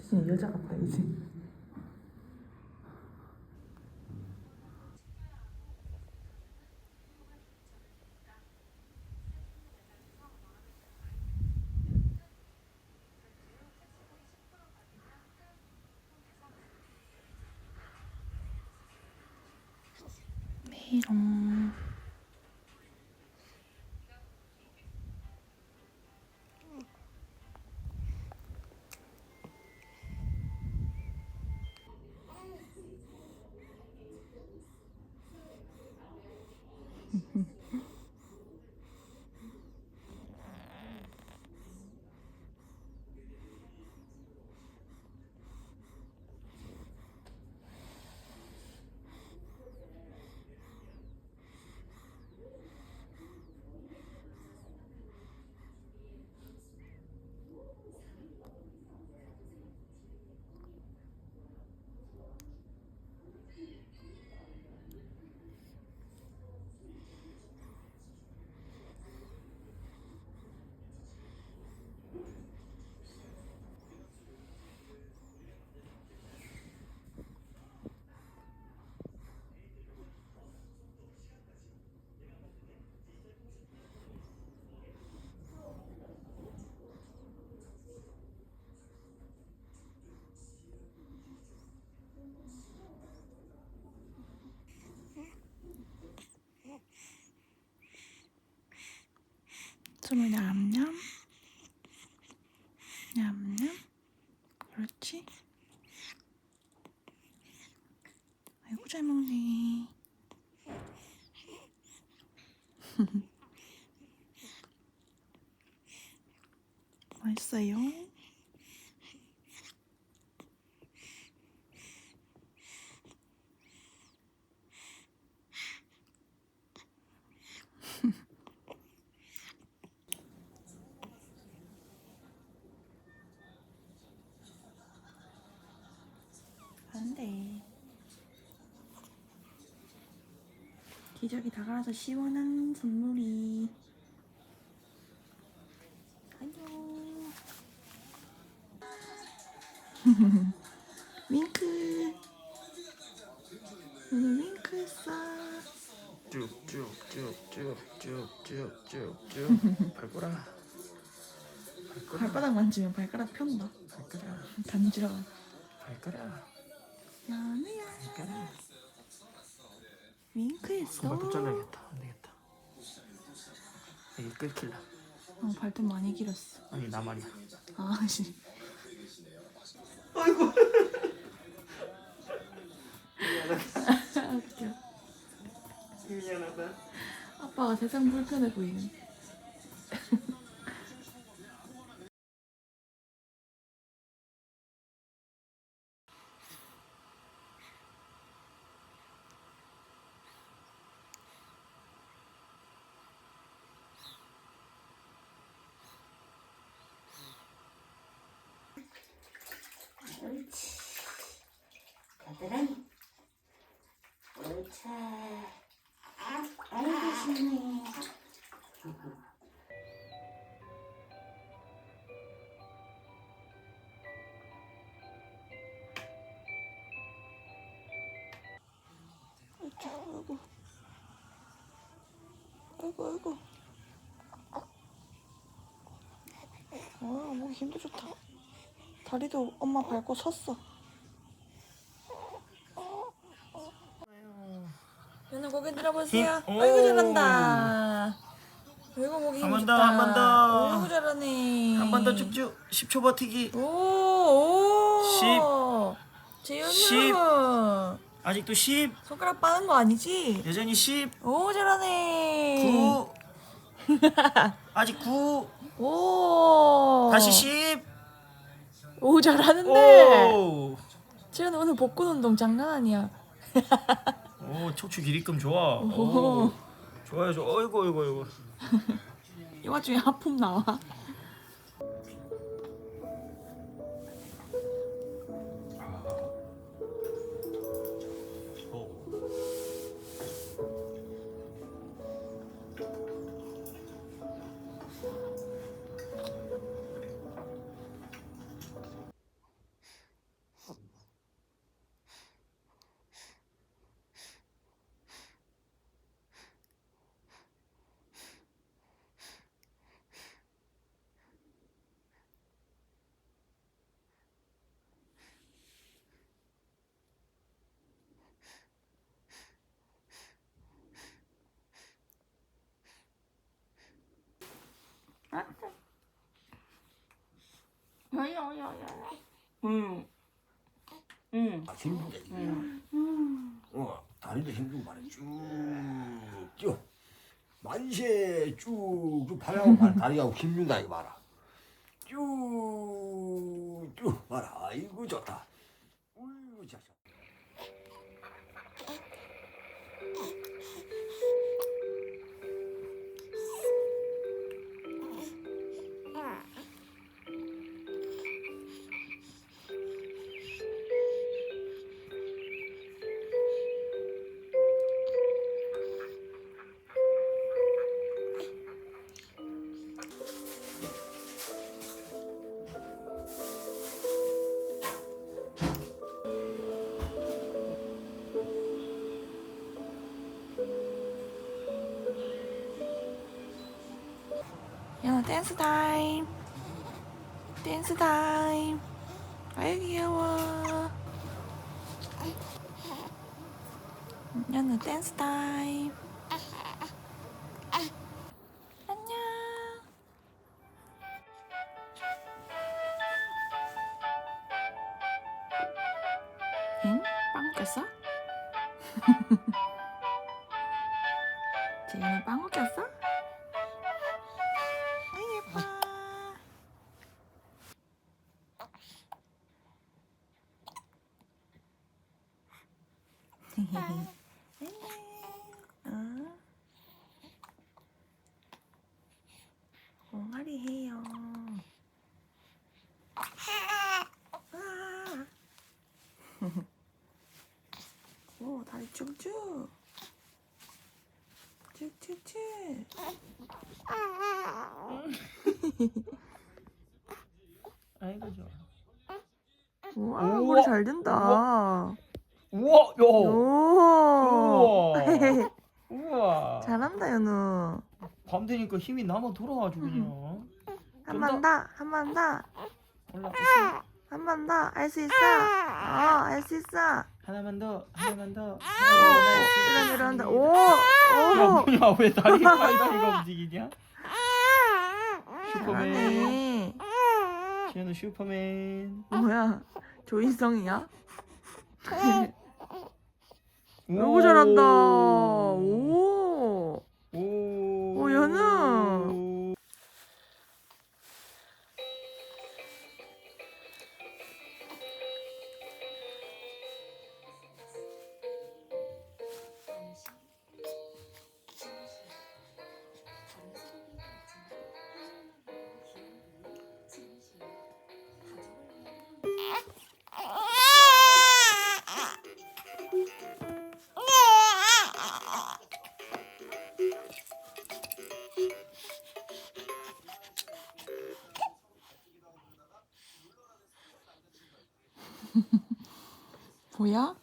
진짜 여자 같다 이제 메롱 숨을 냠냠 냠냠 그렇지 아이고 잘 먹네 맛있어요 안돼 기저귀 다가라서 시원한 선물이. 안녕. 윙크. 오늘 윙크 했어. 쭉쭉쭉쭉쭉쭉쭉 발꼬라 발바닥 만지면 발가락 편다. 발꼬라 간지러워. 발꼬라 나누야. 발꼬라 윙크 했어. 발톱 잘라야겠다. 안 되겠다. 이게 끊길라. 어, 발톱 많이 길었어. 아니 나 말이야. 아 씨. 아이고. 웃겨. 미안하다. 아빠가 세상 불편해 보이는 아이고 아이고 아이고 와, 뭐 힘도 좋다. 다리도 엄마 밟고 섰어. 들어보세요. 힘, 아이고 오. 잘한다. 아이고 목이 한번 힘 더, 좋다. 한번 더. 아이고 잘하네. 한 번 더 쭉쭉 10초 버티기. 오, 오. 재현이 십. 아직도 10 손가락 빠는 거 아니지? 여전히 10 오 잘하네. 9 아직 9 오. 다시 10 오 잘하는데. 오. 재현 오늘 복근 운동 장난 아니야 오 척추 길이끔 좋아 오. 오. 좋아요 좋아 어이구 어이구 어이구 이 와 중에 하품 나와 응. 응. 아, 힘들다 이게. 어, 다리도 힘들고 말이야. 쭉, 쭉. 만세 쭉, 쭉 발하고 말, 다리하고 힘준다 이거 봐라. 쭉, 쭉 봐라. 아이고 좋다. 댄스 타임 댄스 타임 아유 귀여워? 연아 댄스 타임 안녕. 응? 빵 꼈어? 응? 옹알이 해요 아. 오 다리 쭉쭉 쭉쭉쭉 아이고 좋아 우와, 우와. 머리 잘 된다. 우와 야 오. 우와. 우와 잘한다, 연우. 밤 되니까 힘이 남아 돌아가지고 그냥 한 번 더, 한 번 더, 올라 한 번 더. 알수 있어. 어, 알수 있어. 하나만 더 하나만 더 이런, 이런, 오, 야 오. 뭐야 왜 다리 다리가 움직이냐 슈퍼맨 잘하네. 쟤는 슈퍼맨 뭐야, 조인성이야? 오. 너무 잘한다. 오. 뭐야?